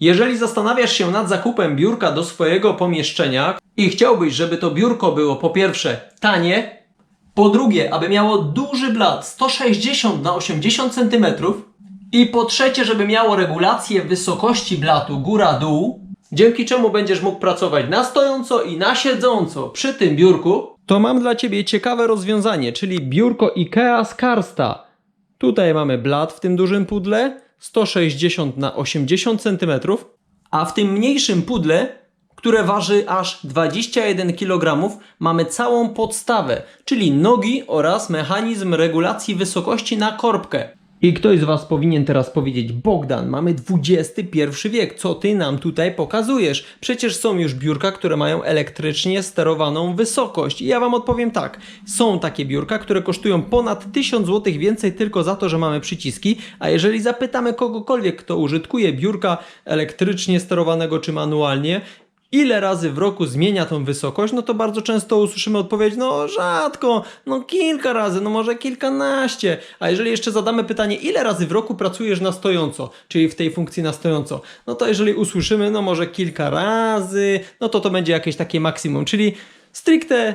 Jeżeli zastanawiasz się nad zakupem biurka do swojego pomieszczenia i chciałbyś, żeby to biurko było po pierwsze tanie, po drugie, aby miało duży blat 160 na 80 cm i po trzecie, żeby miało regulację wysokości blatu góra-dół, dzięki czemu będziesz mógł pracować na stojąco i na siedząco przy tym biurku, to mam dla Ciebie ciekawe rozwiązanie, czyli biurko IKEA z Karsta. Tutaj mamy blat w tym dużym pudle 160 na 80 cm, a w tym mniejszym pudle, które waży aż 21 kg, mamy całą podstawę, czyli nogi oraz mechanizm regulacji wysokości na korbkę. I ktoś z Was powinien teraz powiedzieć: Bogdan, mamy XXI wiek, co Ty nam tutaj pokazujesz? Przecież są już biurka, które mają elektrycznie sterowaną wysokość. I ja Wam odpowiem tak: są takie biurka, które kosztują ponad 1000 zł więcej tylko za to, że mamy przyciski. A jeżeli zapytamy kogokolwiek, kto użytkuje biurka elektrycznie sterowanego czy manualnie, ile razy w roku zmienia tą wysokość, no to bardzo często usłyszymy odpowiedź, no rzadko, no kilka razy, no może kilkanaście. A jeżeli jeszcze zadamy pytanie, ile razy w roku pracujesz na stojąco, czyli w tej funkcji na stojąco, no to jeżeli usłyszymy, no może kilka razy, no to to będzie jakieś takie maksimum, czyli stricte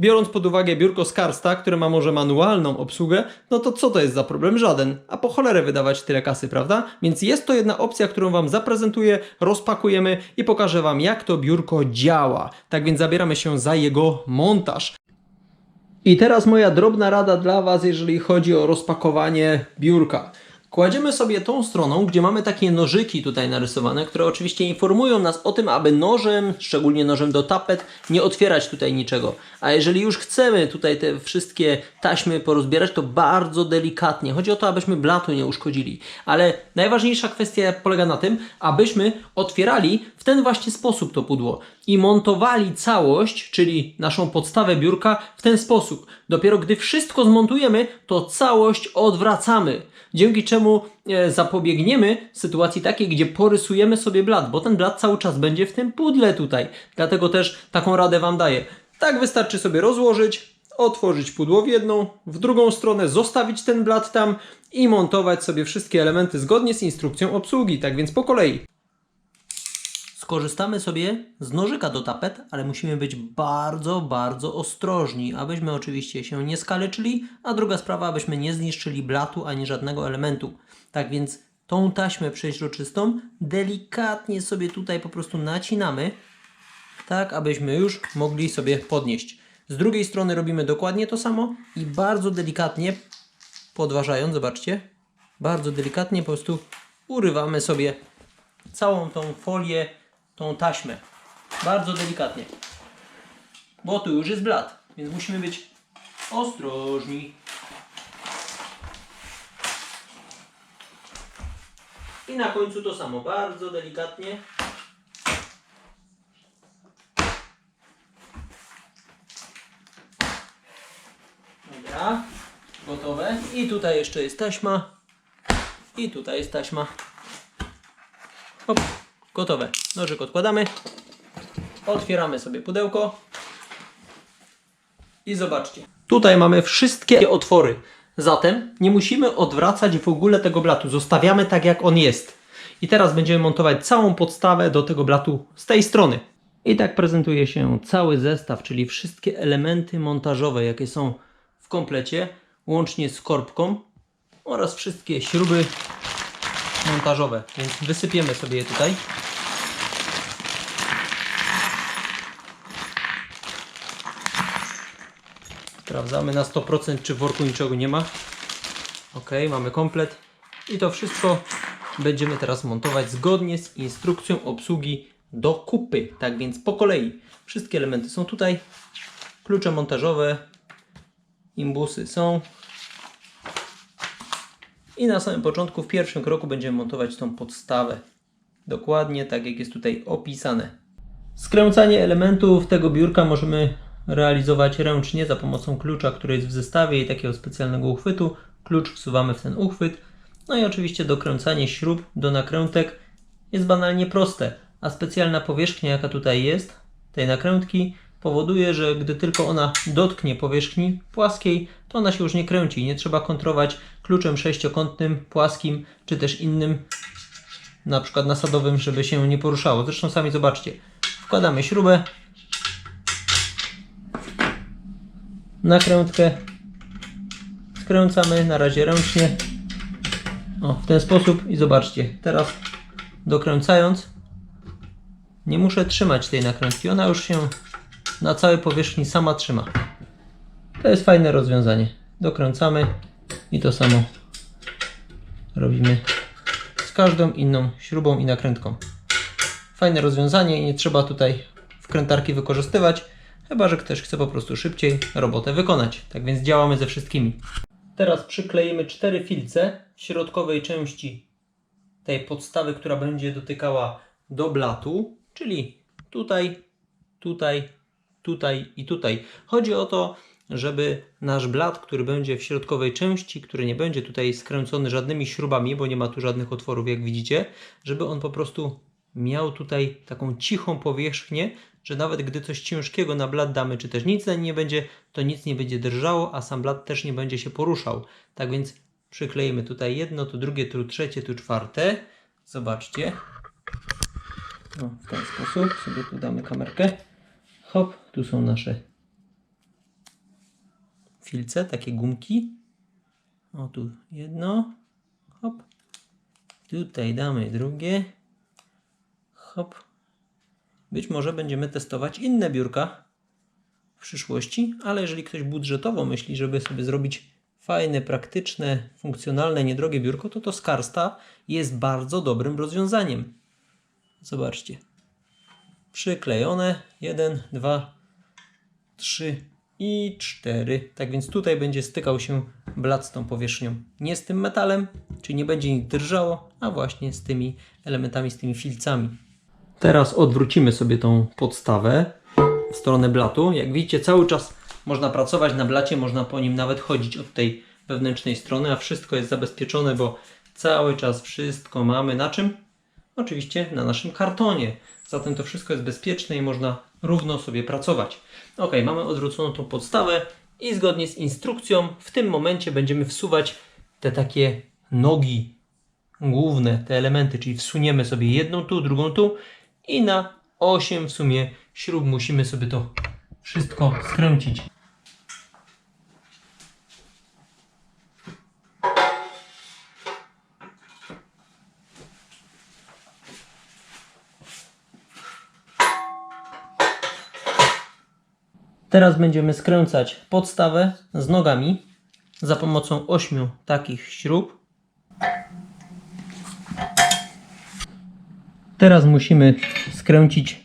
Biorąc pod uwagę biurko z Karsta, które ma może manualną obsługę, no to co to jest za problem? Żaden. A po cholerę wydawać tyle kasy, prawda? Więc jest to jedna opcja, którą Wam zaprezentuję, rozpakujemy i pokażę Wam, jak to biurko działa. Tak więc zabieramy się za jego montaż. I teraz moja drobna rada dla Was, jeżeli chodzi o rozpakowanie biurka. Kładziemy sobie tą stroną, gdzie mamy takie nożyki tutaj narysowane, które oczywiście informują nas o tym, aby nożem, szczególnie nożem do tapet, nie otwierać tutaj niczego. A jeżeli już chcemy tutaj te wszystkie taśmy porozbierać, to bardzo delikatnie. Chodzi o to, abyśmy blatu nie uszkodzili. Ale najważniejsza kwestia polega na tym, abyśmy otwierali w ten właśnie sposób to pudło i montowali całość, czyli naszą podstawę biurka w ten sposób. Dopiero gdy wszystko zmontujemy, to całość odwracamy. Dzięki czemu e, zapobiegniemy sytuacji takiej, gdzie porysujemy sobie blat, bo ten blat cały czas będzie w tym pudle tutaj. Dlatego też taką radę Wam daję. Tak wystarczy sobie rozłożyć, otworzyć pudło w jedną, w drugą stronę zostawić ten blat tam i montować sobie wszystkie elementy zgodnie z instrukcją obsługi. Tak więc po kolei. Skorzystamy sobie z nożyka do tapet, ale musimy być bardzo, bardzo ostrożni, abyśmy oczywiście się nie skaleczyli, a druga sprawa, abyśmy nie zniszczyli blatu ani żadnego elementu. Tak więc tą taśmę przeźroczystą delikatnie sobie tutaj po prostu nacinamy, tak abyśmy już mogli sobie podnieść. Z drugiej strony robimy dokładnie to samo i bardzo delikatnie podważając, zobaczcie, bardzo delikatnie po prostu urywamy sobie całą tą folię, tą taśmę. Bardzo delikatnie. Bo tu już jest blat, więc musimy być ostrożni. I na końcu to samo, bardzo delikatnie. Dobra, gotowe. I tutaj jeszcze jest taśma. I tutaj jest taśma. Hop, gotowe. Nożyk odkładamy. Otwieramy sobie pudełko. I zobaczcie. Tutaj mamy wszystkie otwory. Zatem nie musimy odwracać w ogóle tego blatu. Zostawiamy tak jak on jest. I teraz będziemy montować całą podstawę do tego blatu z tej strony. I tak prezentuje się cały zestaw, czyli wszystkie elementy montażowe, jakie są w komplecie, łącznie z korbką oraz wszystkie śruby montażowe. Więc wysypiemy sobie je tutaj. Sprawdzamy na 100% czy w worku niczego nie ma. Ok, mamy komplet. I to wszystko będziemy teraz montować zgodnie z instrukcją obsługi do kupy. Tak więc po kolei. Wszystkie elementy są tutaj. Klucze montażowe, imbusy są. I na samym początku, w pierwszym kroku będziemy montować tą podstawę. Dokładnie tak jak jest tutaj opisane. Skręcanie elementów tego biurka możemy realizować ręcznie za pomocą klucza, który jest w zestawie i takiego specjalnego uchwytu. Klucz wsuwamy w ten uchwyt. No i oczywiście dokręcanie śrub do nakrętek jest banalnie proste, a specjalna powierzchnia, jaka tutaj jest, tej nakrętki, powoduje, że gdy tylko ona dotknie powierzchni płaskiej, to ona się już nie kręci. Nie trzeba kontrować kluczem sześciokątnym, płaskim czy też innym na przykład nasadowym, żeby się nie poruszało. Zresztą sami zobaczcie. Wkładamy śrubę, nakrętkę, skręcamy na razie ręcznie. O, w ten sposób i zobaczcie, teraz dokręcając nie muszę trzymać tej nakrętki, ona już się na całej powierzchni sama trzyma. To jest fajne rozwiązanie. Dokręcamy i to samo robimy z każdą inną śrubą i nakrętką. Fajne rozwiązanie i nie trzeba tutaj wkrętarki wykorzystywać, chyba że ktoś chce po prostu szybciej robotę wykonać. Tak więc działamy ze wszystkimi. Teraz przykleimy cztery filce w środkowej części tej podstawy, która będzie dotykała do blatu, czyli tutaj, tutaj, tutaj i tutaj. Chodzi o to, żeby nasz blat, który będzie w środkowej części, który nie będzie tutaj skręcony żadnymi śrubami, bo nie ma tu żadnych otworów, jak widzicie, żeby on po prostu miał tutaj taką cichą powierzchnię, że nawet gdy coś ciężkiego na blat damy, czy też nic na nie będzie, to nic nie będzie drżało, a sam blat też nie będzie się poruszał. Tak więc przykleimy tutaj jedno, tu drugie, tu trzecie, tu czwarte. Zobaczcie. No, w ten sposób sobie tu damy kamerkę. Hop, tu są nasze filce, takie gumki. O, tu jedno. Hop. Tutaj damy drugie. Hop. Być może będziemy testować inne biurka w przyszłości, ale jeżeli ktoś budżetowo myśli, żeby sobie zrobić fajne, praktyczne, funkcjonalne, niedrogie biurko, to to Skarsta jest bardzo dobrym rozwiązaniem. Zobaczcie. Przyklejone. Jeden, dwa, trzy i cztery. Tak więc tutaj będzie stykał się blat z tą powierzchnią. Nie z tym metalem, czyli nie będzie nic drżało, a właśnie z tymi elementami, z tymi filcami. Teraz odwrócimy sobie tą podstawę w stronę blatu. Jak widzicie, cały czas można pracować na blacie, można po nim nawet chodzić od tej wewnętrznej strony, a wszystko jest zabezpieczone, bo cały czas wszystko mamy na czym? Oczywiście na naszym kartonie. Zatem to wszystko jest bezpieczne i można równo sobie pracować. Ok, mamy odwróconą tą podstawę i zgodnie z instrukcją w tym momencie będziemy wsuwać te takie nogi główne, te elementy, czyli wsuniemy sobie jedną tu, drugą tu i na 8 w sumie śrub musimy sobie to wszystko skręcić. Teraz będziemy skręcać podstawę z nogami za pomocą 8 takich śrub. Teraz musimy skręcić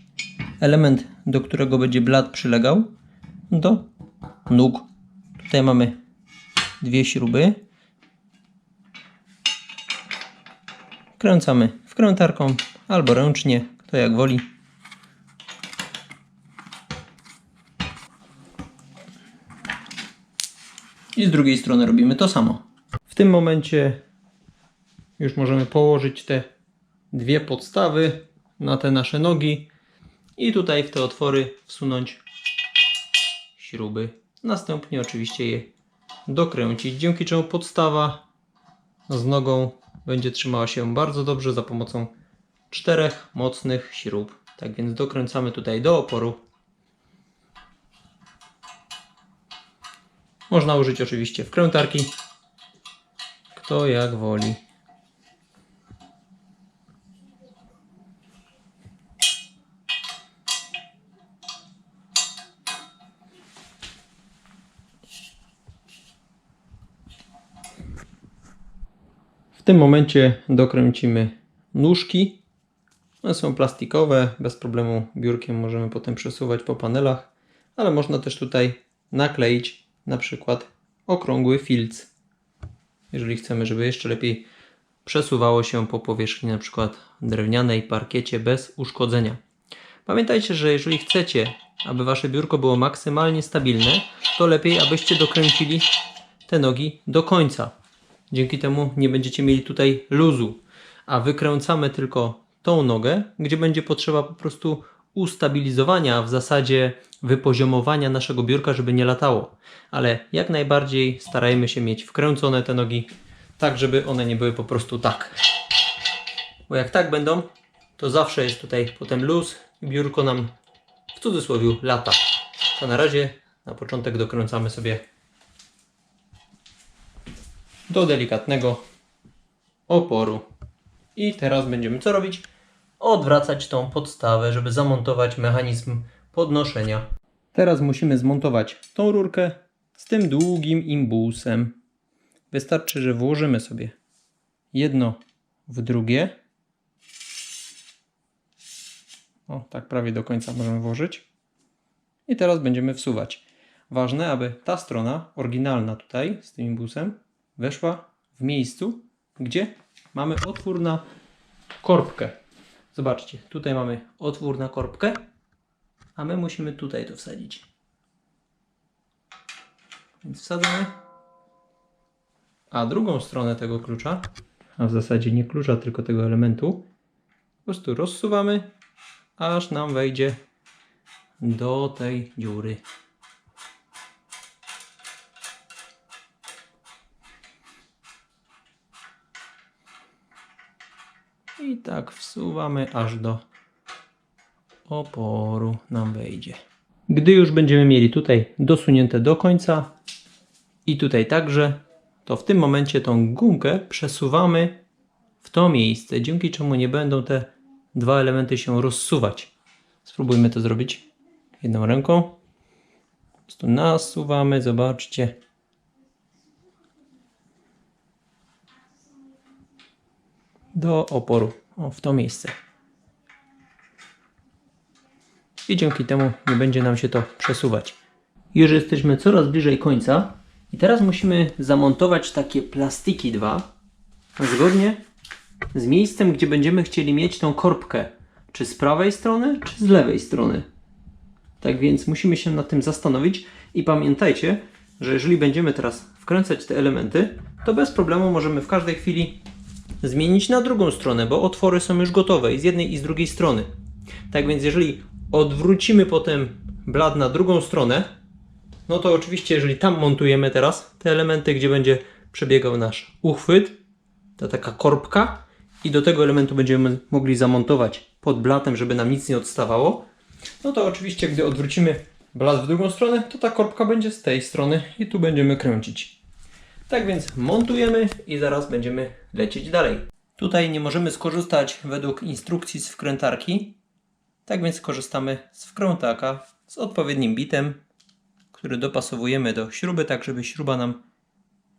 element, do którego będzie blat przylegał, do nóg. Tutaj mamy dwie śruby. Kręcamy wkrętarką albo ręcznie, kto jak woli. I z drugiej strony robimy to samo. W tym momencie już możemy położyć te dwie podstawy na te nasze nogi i tutaj w te otwory wsunąć śruby. Następnie oczywiście je dokręcić, dzięki czemu podstawa z nogą będzie trzymała się bardzo dobrze za pomocą czterech mocnych śrub. Tak więc dokręcamy tutaj do oporu. Można użyć oczywiście wkrętarki. Kto jak woli. W tym momencie dokręcimy nóżki. One są plastikowe, bez problemu biurkiem możemy potem przesuwać po panelach, ale można też tutaj nakleić na przykład okrągły filc. Jeżeli chcemy, żeby jeszcze lepiej przesuwało się po powierzchni na przykład drewnianej parkiecie bez uszkodzenia. Pamiętajcie, że jeżeli chcecie, aby wasze biurko było maksymalnie stabilne, to lepiej, abyście dokręcili te nogi do końca. Dzięki temu nie będziecie mieli tutaj luzu, a wykręcamy tylko tą nogę, gdzie będzie potrzeba po prostu ustabilizowania, w zasadzie wypoziomowania naszego biurka, żeby nie latało. Ale jak najbardziej starajmy się mieć wkręcone te nogi, tak żeby one nie były po prostu tak. Bo jak tak będą, to zawsze jest tutaj potem luz i biurko nam w cudzysłowie lata. To na razie na początek dokręcamy sobie do delikatnego oporu. I teraz będziemy co robić? Odwracać tą podstawę, żeby zamontować mechanizm podnoszenia. Teraz musimy zmontować tą rurkę z tym długim imbusem. Wystarczy, że włożymy sobie jedno w drugie. O, tak prawie do końca możemy włożyć. I teraz będziemy wsuwać. Ważne, aby ta strona oryginalna tutaj z tym imbusem weszła w miejscu, gdzie mamy otwór na korbkę. Zobaczcie, tutaj mamy otwór na korbkę, a my musimy tutaj to wsadzić. Więc wsadzamy. A drugą stronę tego klucza, a w zasadzie nie klucza, tylko tego elementu, po prostu rozsuwamy, aż nam wejdzie do tej dziury. I tak wsuwamy aż do oporu nam wejdzie. Gdy już będziemy mieli tutaj dosunięte do końca i tutaj także, to w tym momencie tą gumkę przesuwamy w to miejsce, dzięki czemu nie będą te dwa elementy się rozsuwać. Spróbujmy to zrobić jedną ręką. Po prostu nasuwamy, zobaczcie. Do oporu, o, w to miejsce. I dzięki temu nie będzie nam się to przesuwać. Już jesteśmy coraz bliżej końca i teraz musimy zamontować takie plastiki dwa zgodnie z miejscem, gdzie będziemy chcieli mieć tą korbkę. Czy z prawej strony, czy z lewej strony. Tak więc musimy się nad tym zastanowić i pamiętajcie, że jeżeli będziemy teraz wkręcać te elementy, to bez problemu możemy w każdej chwili zmienić na drugą stronę, bo otwory są już gotowe i z jednej i z drugiej strony. Tak więc jeżeli odwrócimy potem blad na drugą stronę, no to oczywiście jeżeli tam montujemy teraz te elementy, gdzie będzie przebiegał nasz uchwyt, to taka korbka i do tego elementu będziemy mogli zamontować pod blatem, żeby nam nic nie odstawało, no to oczywiście gdy odwrócimy blat w drugą stronę, to ta korbka będzie z tej strony i tu będziemy kręcić. Tak więc montujemy i zaraz będziemy lecieć dalej. Tutaj nie możemy skorzystać według instrukcji z wkrętarki, tak więc korzystamy z wkrętaka z odpowiednim bitem, który dopasowujemy do śruby, tak żeby śruba nam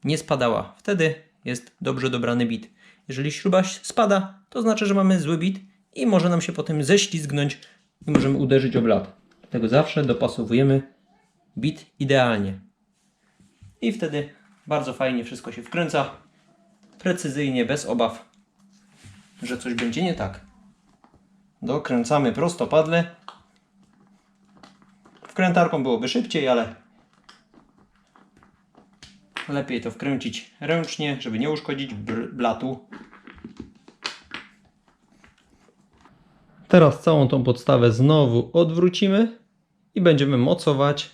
nie spadała. Wtedy jest dobrze dobrany bit. Jeżeli śruba spada, to znaczy, że mamy zły bit i może nam się potem ześlizgnąć i możemy uderzyć o blat. Dlatego zawsze dopasowujemy bit idealnie. I wtedy bardzo fajnie wszystko się wkręca. Precyzyjnie, bez obaw, że coś będzie nie tak. Dokręcamy prostopadle. Wkrętarką byłoby szybciej, ale lepiej to wkręcić ręcznie, żeby nie uszkodzić blatu. Teraz całą tą podstawę znowu odwrócimy i będziemy mocować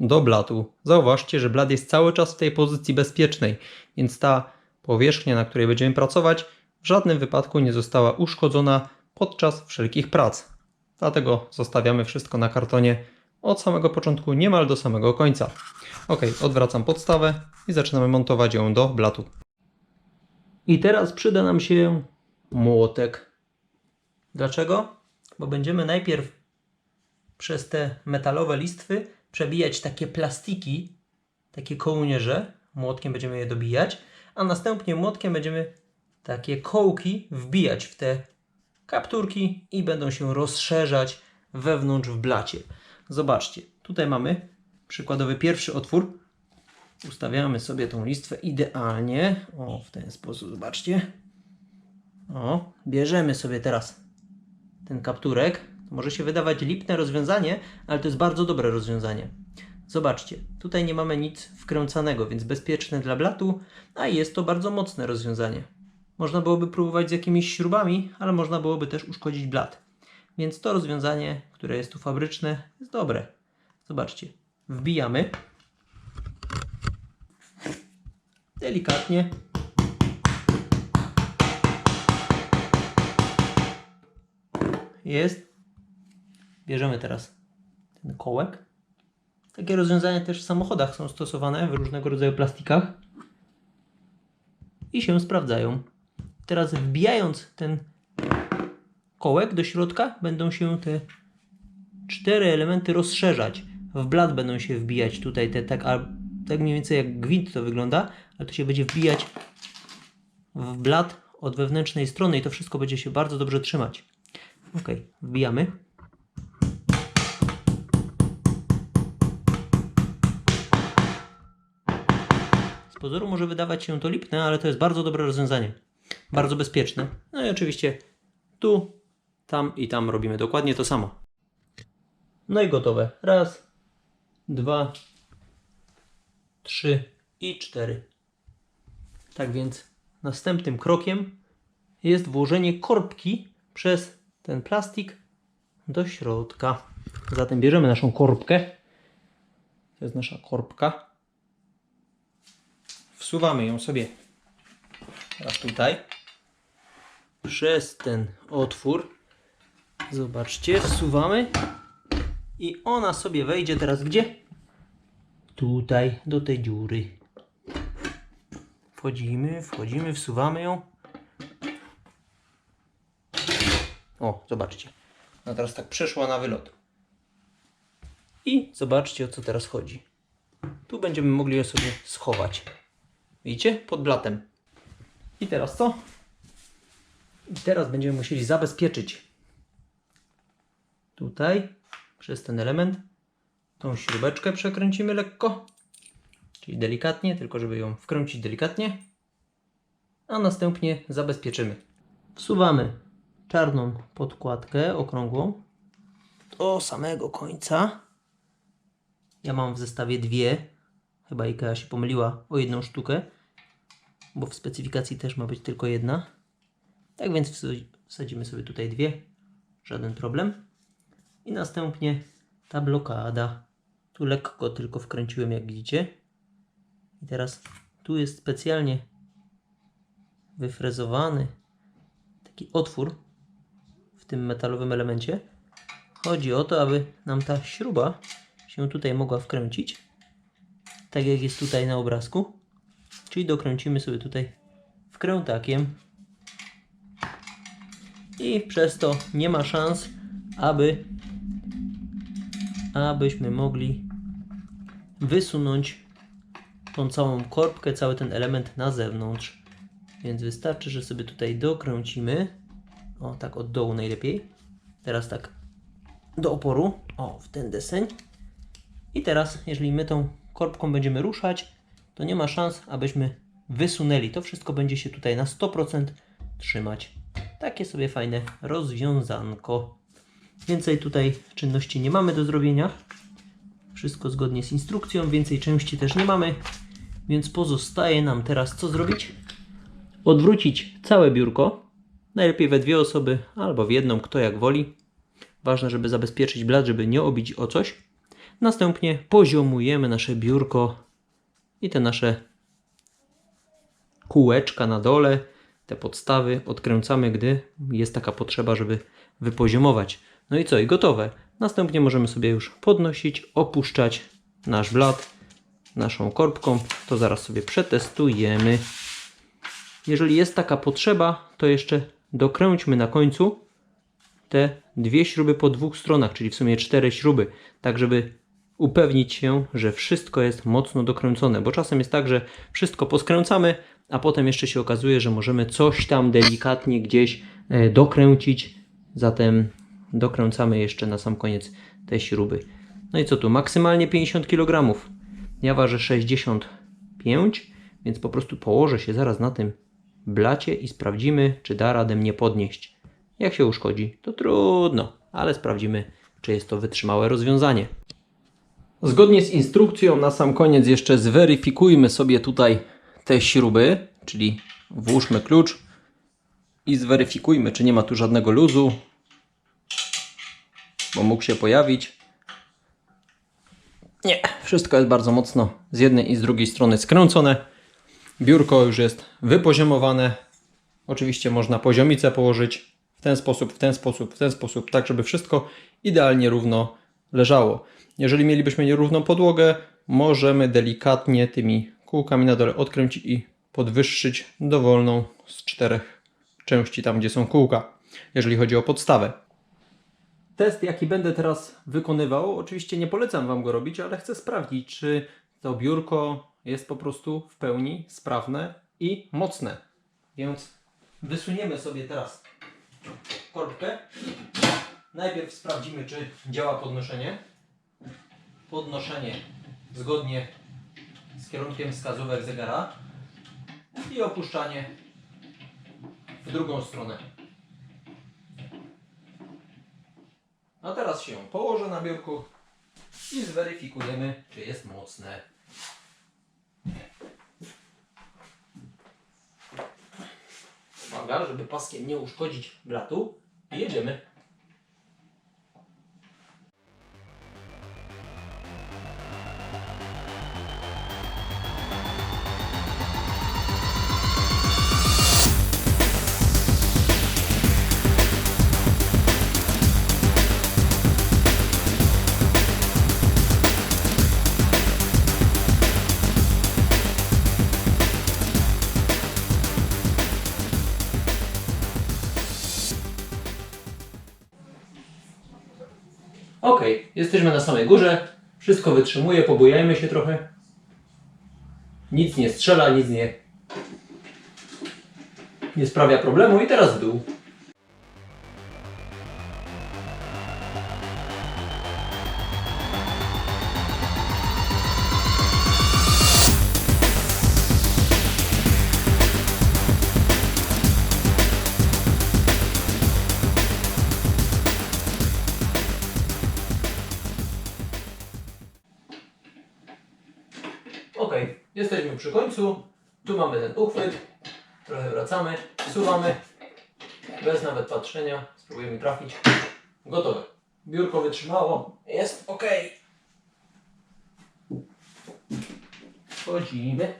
do blatu. Zauważcie, że blat jest cały czas w tej pozycji bezpiecznej, więc ta powierzchnia, na której będziemy pracować, w żadnym wypadku nie została uszkodzona podczas wszelkich prac. Dlatego zostawiamy wszystko na kartonie od samego początku niemal do samego końca. Ok, odwracam podstawę i zaczynamy montować ją do blatu. I teraz przyda nam się młotek. Dlaczego? Bo będziemy najpierw przez te metalowe listwy przebijać takie plastiki, takie kołnierze. Młotkiem będziemy je dobijać, a następnie młotkiem będziemy takie kołki wbijać w te kapturki i będą się rozszerzać wewnątrz w blacie. Zobaczcie, tutaj mamy przykładowy pierwszy otwór. Ustawiamy sobie tą listwę idealnie. O, w ten sposób, zobaczcie. O, bierzemy sobie teraz ten kapturek. To może się wydawać lipne rozwiązanie, ale to jest bardzo dobre rozwiązanie. Zobaczcie, tutaj nie mamy nic wkręcanego, więc bezpieczne dla blatu, a jest to bardzo mocne rozwiązanie. Można byłoby próbować z jakimiś śrubami, ale można byłoby też uszkodzić blat. Więc to rozwiązanie, które jest tu fabryczne, jest dobre. Zobaczcie, wbijamy delikatnie jest. Bierzemy teraz ten kołek. Takie rozwiązania też w samochodach są stosowane w różnego rodzaju plastikach i się sprawdzają. Teraz wbijając ten kołek do środka, będą się te cztery elementy rozszerzać. W blat będą się wbijać tutaj te tak, a, tak mniej więcej jak gwint to wygląda, ale to się będzie wbijać w blat od wewnętrznej strony i to wszystko będzie się bardzo dobrze trzymać. Ok, wbijamy. Pozoru może wydawać się to lipne, ale to jest bardzo dobre rozwiązanie. Bardzo bezpieczne. No i oczywiście tu, tam i tam robimy dokładnie to samo. No i gotowe. Raz, dwa, trzy i cztery. Tak więc następnym krokiem jest włożenie korbki przez ten plastik do środka. Zatem bierzemy naszą korbkę. To jest nasza korbka. Wsuwamy ją sobie teraz tutaj przez ten otwór. Zobaczcie, wsuwamy i ona sobie wejdzie teraz gdzie? Tutaj, do tej dziury. Wchodzimy, wchodzimy, wsuwamy ją. O, zobaczcie. No teraz tak przeszła na wylot. I zobaczcie o co teraz chodzi. Tu będziemy mogli ją sobie schować. Widzicie? Pod blatem. I teraz co? I teraz będziemy musieli zabezpieczyć tutaj przez ten element tą śrubeczkę przekręcimy lekko. Czyli delikatnie, tylko żeby ją wkręcić delikatnie. A następnie zabezpieczymy. Wsuwamy czarną podkładkę okrągłą do samego końca. Ja mam w zestawie dwie. Chyba IKEA się pomyliła o jedną sztukę, bo w specyfikacji też ma być tylko jedna. Tak więc wsa- wsadzimy sobie tutaj dwie. Żaden problem. I następnie ta blokada. Tu lekko tylko wkręciłem, jak widzicie. I teraz tu jest specjalnie wyfrezowany taki otwór w tym metalowym elemencie. Chodzi o to, aby nam ta śruba się tutaj mogła wkręcić. Tak jak jest tutaj na obrazku. Czyli dokręcimy sobie tutaj wkrętakiem. I przez to nie ma szans, aby abyśmy mogli wysunąć tą całą korbkę, cały ten element na zewnątrz. Więc wystarczy, że sobie tutaj dokręcimy. O, tak od dołu najlepiej. Teraz tak do oporu. O, w ten deseń. I teraz, jeżeli my tą korbką będziemy ruszać, to nie ma szans, abyśmy wysunęli. To wszystko będzie się tutaj na 100% trzymać. Takie sobie fajne rozwiązanko. Więcej tutaj czynności nie mamy do zrobienia. Wszystko zgodnie z instrukcją, więcej części też nie mamy. Więc pozostaje nam teraz co zrobić? Odwrócić całe biurko. Najlepiej we dwie osoby albo w jedną, kto jak woli. Ważne, żeby zabezpieczyć blat, żeby nie obić o coś. Następnie poziomujemy nasze biurko i te nasze kółeczka na dole, te podstawy odkręcamy, gdy jest taka potrzeba, żeby wypoziomować. No i co? I gotowe. Następnie możemy sobie już podnosić, opuszczać nasz blat naszą korbką. To zaraz sobie przetestujemy. Jeżeli jest taka potrzeba, to jeszcze dokręćmy na końcu te dwie śruby po dwóch stronach, czyli w sumie cztery śruby, tak żeby upewnić się, że wszystko jest mocno dokręcone, bo czasem jest tak, że wszystko poskręcamy, a potem jeszcze się okazuje, że możemy coś tam delikatnie gdzieś e, dokręcić, zatem dokręcamy jeszcze na sam koniec te śruby. No i co tu? Maksymalnie 50 kg. Ja ważę 65, więc po prostu położę się zaraz na tym blacie i sprawdzimy, czy da radę mnie podnieść. Jak się uszkodzi, to trudno, ale sprawdzimy, czy jest to wytrzymałe rozwiązanie. Zgodnie z instrukcją, na sam koniec jeszcze zweryfikujmy sobie tutaj te śruby, czyli włóżmy klucz i zweryfikujmy, czy nie ma tu żadnego luzu, bo mógł się pojawić. Nie, wszystko jest bardzo mocno z jednej i z drugiej strony skręcone. Biurko już jest wypoziomowane. Oczywiście można poziomicę położyć w ten sposób, w ten sposób, w ten sposób, tak żeby wszystko idealnie równo leżało. Jeżeli mielibyśmy nierówną podłogę, możemy delikatnie tymi kółkami na dole odkręcić i podwyższyć dowolną z czterech części tam, gdzie są kółka, jeżeli chodzi o podstawę. Test, jaki będę teraz wykonywał, oczywiście nie polecam Wam go robić, ale chcę sprawdzić, czy to biurko jest po prostu w pełni sprawne i mocne. Więc wysuniemy sobie teraz korbkę. Najpierw sprawdzimy, czy działa podnoszenie. Podnoszenie zgodnie z kierunkiem wskazówek zegara i opuszczanie w drugą stronę. A teraz się położę na biurku i zweryfikujemy, czy jest mocne. Uwaga, żeby paskiem nie uszkodzić blatu. Jedziemy. Jesteśmy na samej górze. Wszystko wytrzymuje, pobujajmy się trochę. Nic nie strzela, nic nie, nie sprawia problemu. I teraz w dół. Końcu. Tu mamy ten uchwyt. Trochę wracamy, wsuwamy. Bez nawet patrzenia. Spróbujemy trafić. Gotowe. Biurko wytrzymało. Jest ok. Wchodzimy.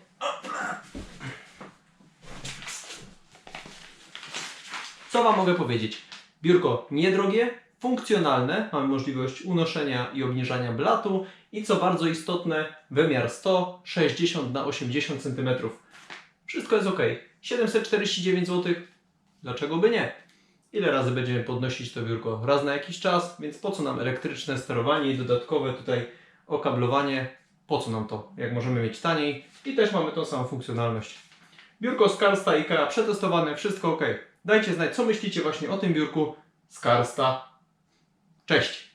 Co Wam mogę powiedzieć? Biurko niedrogie, funkcjonalne, mamy możliwość unoszenia i obniżania blatu i co bardzo istotne, wymiar 160 na 80 cm. Wszystko jest ok. 749 zł. Dlaczego by nie? Ile razy będziemy podnosić to biurko? Raz na jakiś czas, więc po co nam elektryczne sterowanie i dodatkowe tutaj okablowanie? Po co nam to, jak możemy mieć taniej? I też mamy tą samą funkcjonalność. Biurko z Karsta IKEA przetestowane, wszystko ok. Dajcie znać, co myślicie właśnie o tym biurku z Karsta. Cześć!